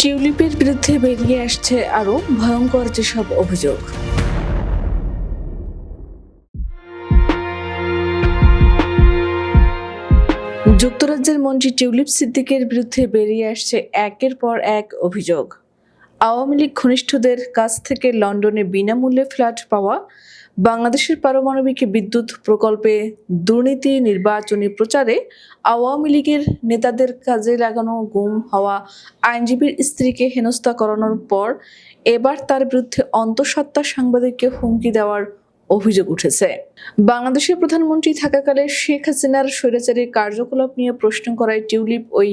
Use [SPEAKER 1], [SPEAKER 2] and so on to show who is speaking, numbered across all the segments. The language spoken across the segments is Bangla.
[SPEAKER 1] টিউলিপের বিরুদ্ধে বেরিয়ে আসছে আরও ভয়ঙ্কর যেসব অভিযোগ। যুক্তরাজ্যের মন্ত্রী টিউলিপ সিদ্দিকের বিরুদ্ধে বেরিয়ে আসছে একের পর এক অভিযোগ। আওয়ামী লীগ ঘনিষ্ঠদের কাছ থেকে লন্ডনে বিনামূল্যে ফ্ল্যাট পাওয়া, বাংলাদেশের পারমাণবিক বিদ্যুৎ প্রকল্পে দুর্নীতি নির্বাচনী প্রচারে আওয়ামী লীগের নেতাদের কাজে লাগানো গুম হওয়া আইনজীবীর স্ত্রীকে হেনস্থা করানোর পর এবার তার বিরুদ্ধে অন্তঃসত্ত্বা সাংবাদিককে হুমকি দেওয়ার অভিযোগ উঠেছে। বাংলাদেশের প্রধানমন্ত্রী থাকাকালে শেখ হাসিনার স্বৈরাচারী কার্যকলাপ নিয়ে প্রশ্ন করায় টিউলিপ ওই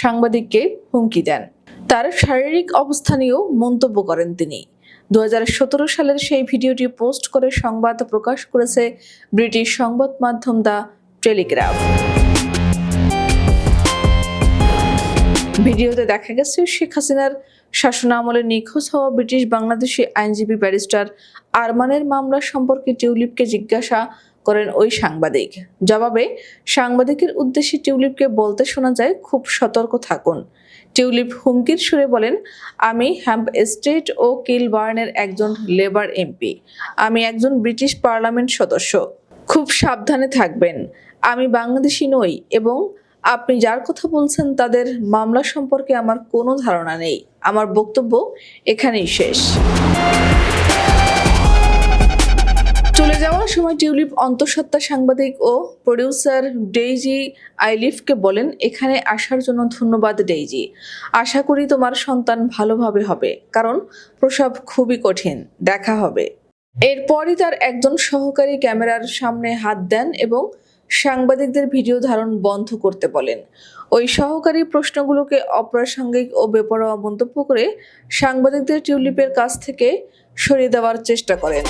[SPEAKER 1] সাংবাদিককে হুমকি দেন। তার শারীরিক অবস্থা নিয়েও মন্তব্য করেন তিনি। দু হাজার সতেরো সালের সেই ভিডিওটি পোস্ট করে সংবাদ প্রকাশ করেছে ব্রিটিশ সংবাদ মাধ্যম দ্য টেলিগ্রাফ। ভিডিওতে দেখা গেছে, শেখ হাসিনার শাসনামলে নিখোঁজ হওয়া ব্রিটিশ বাংলাদেশি আইনজীবী ব্যারিস্টার আরমানের মামলা সম্পর্কে টিউলিপকে জিজ্ঞাসা করেন ওই সাংবাদিক। জবাবে, সাংবাদিকের উদ্দেশ্যে টিউলিপকে বলতে শোনা যায়, খুব সতর্ক থাকুন। টিউলিপ হুমকির সুরে বলেন, আমি হ্যাম্প স্টেট ও কিলবার্নের একজন লেবার এমপি। আমি একজন ব্রিটিশ পার্লামেন্ট সদস্য। খুব সাবধানে থাকবেন। আমি বাংলাদেশি নই এবং আপনি যার কথা বলছেন, তাদের মামলা সম্পর্কে আমার কোনো ধারণা নেই। আমার বক্তব্য এখানেই শেষ। চলে যাওয়ার সময় টিউলিপ অন্তঃসত্ত্বা সাংবাদিক ও প্রডিউসার ডেইজি আইলিফকে বলেন, এখানে আসার জন্য ধন্যবাদ ডেইজি। আশা করি তোমার সন্তান ভালোভাবে হবে। কারণ প্রসব খুবই কঠিন। দেখা হবে। এরপরই তার একজন সহকারী ক্যামেরার সামনে হাত দেন এবং সাংবাদিকদের ভিডিও ধারণ বন্ধ করতে বলেন। ওই সহকারী প্রশ্নগুলোকে অপ্রাসঙ্গিক ও বেপরোয়া মন্তব্য করে সাংবাদিকদের টিউলিপের কাছ থেকে সরিয়ে দেওয়ার চেষ্টা করেন।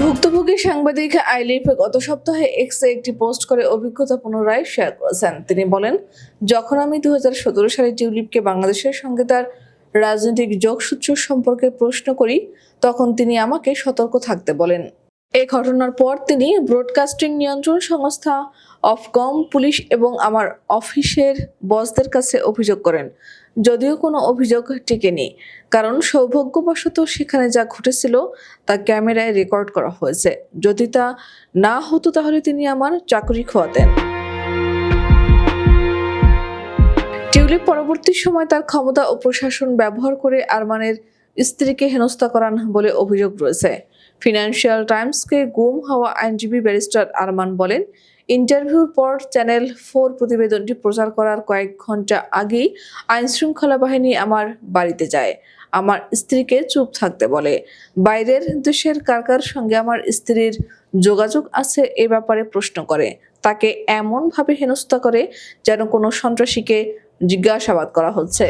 [SPEAKER 1] ভুক্তভোগী সাংবাদিক আইলিফ গত সপ্তাহে এক্সে একটি পোস্ট করে অভিজ্ঞতা পুনরায় শেয়ার করেছেন। তিনি বলেন, যখন আমি দু হাজার সতেরো সালে টিউলিপকে বাংলাদেশের সঙ্গে তার রাজনৈতিক যোগসূত্র সম্পর্কে প্রশ্ন করি, তখন তিনি আমাকে সতর্ক থাকতে বলেন। এই ঘটনার পর তিনি ব্রডকাস্টিং নিয়ন্ত্রণ সংস্থা অফকম পুলিশ এবং আমার অফিসের বসদের কাছে অভিযোগ করেন। যদিও কোনো অভিযোগ টিকেনি, কারণ সৌভাগ্যবশত সেখানে যা ঘটেছিল তা ক্যামেরায় রেকর্ড করা হয়েছে। যদি তা না হতো তাহলে তিনি আমার চাকরি খোয়াতেন। টিউলিপ পরবর্তী সময় তার ক্ষমতা ও প্রশাসন ব্যবহার করে আরমানের স্ত্রীকে হেনস্থা করান বলে অভিযোগ রয়েছে। ফিনান্সিয়াল টাইমসকে গুম হওয়া আইনজীবী ব্যারিস্টার আরমান বলেন, ইন্টারভিউর পর চ্যানেল ফোর প্রতিবেদনটি প্রচার করার কয়েক ঘণ্টা আগেই আইনশৃঙ্খলা বাহিনী আমার বাড়িতে যায়। আমার স্ত্রীকে চুপ থাকতে বলে। বাইরের দেশের কার কার সঙ্গে আমার স্ত্রীর যোগাযোগ আছে এ ব্যাপারে প্রশ্ন করে। তাকে এমনভাবে হেনস্থা করে যেন কোনো সন্ত্রাসীকে জিজ্ঞাসাবাদ করা হচ্ছে।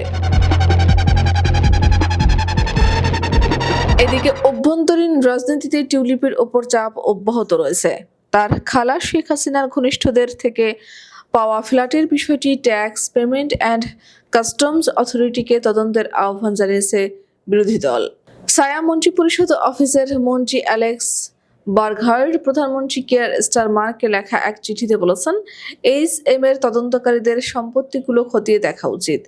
[SPEAKER 1] এদিকে অভ্যন্তরীণ রাজনীতিতে টিউলিপের ওপর চাপ অব্যাহত রয়েছে। তার খালা শেখ হাসিনার ঘনিষ্ঠদের থেকে পাওয়া ফ্ল্যাটের বিষয়টি ট্যাক্স, পেমেন্ট অ্যান্ড কাস্টমস অথরিটিকে তদন্তের আহ্বান জানিয়েছে বিরোধী দল। ছায়া মন্ত্রী পরিষদ অফিসের মন্ত্রী অ্যালেক্স বার্গহার্ড প্রধানমন্ত্রী কেয়ার স্টার মার্কে লেখা এক চিঠিতে বলেছেন, এইচ এম এর তদন্তকারীদের সম্পত্তিগুলো খতিয়ে দেখা উচিত।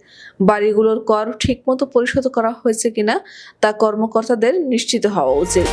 [SPEAKER 1] বাড়িগুলোর কর ঠিকমতো পরিশোধ করা হয়েছে কিনা তা কর্মকর্তাদের নিশ্চিত হওয়া উচিত।